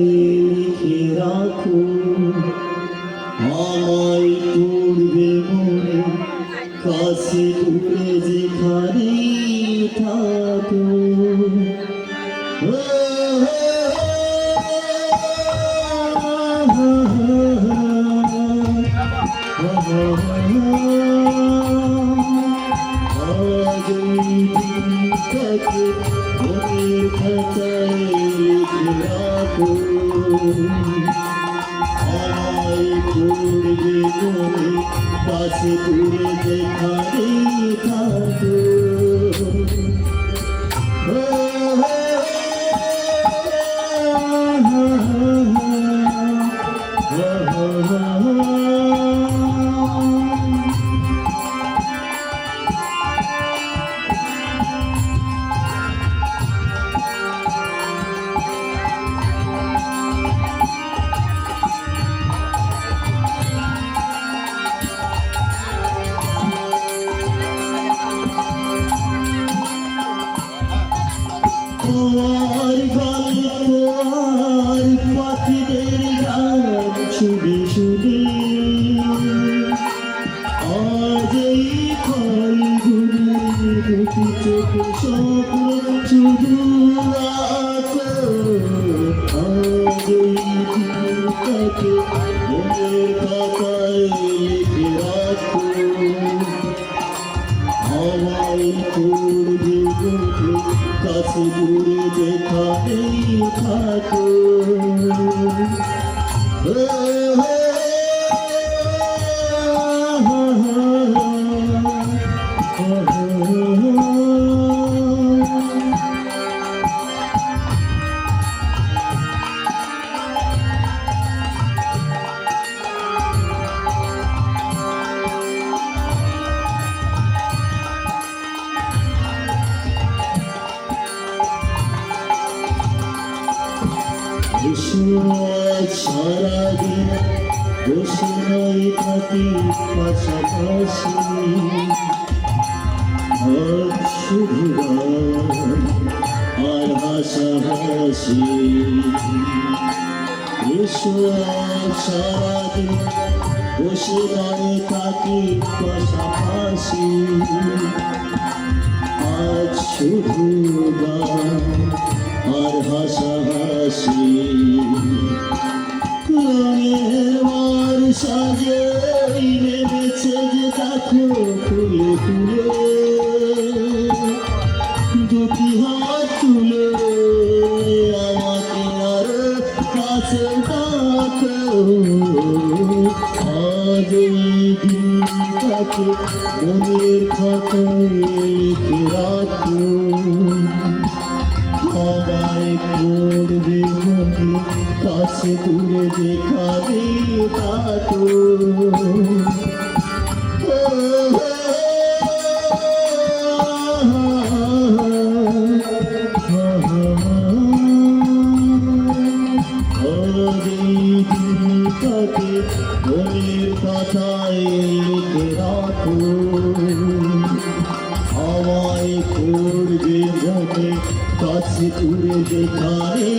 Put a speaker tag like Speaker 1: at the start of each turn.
Speaker 1: লিখে রাখো আমায় পড়বে মনে কাছে দূরে যেখানে থাকো আজ কাছে দূরে যেখানে থাকো তোমার রাখো আমায় করবে বন্ধু কাছে দূরে যেখানেই থাকো সারাদিন বসে নয় থাকি পাশাপাশি শুধু আর হাসাহাসি এসো সারাদিন বসে নয় থাকি পাশাপাশি আজ শুধু সাজে নেমেছে যে দেখো ফুলে ফুলে। দুটি হাত তুলে আমাকে আর কাছে আজ দিনটাকে মনের খাতায় রাখো। আমায় করবে মনে কাছে দূরে দেখাবে তাতো মনের কথায় লিখে রাখো আমায় করবে মনে কাছে দূরে যেখানে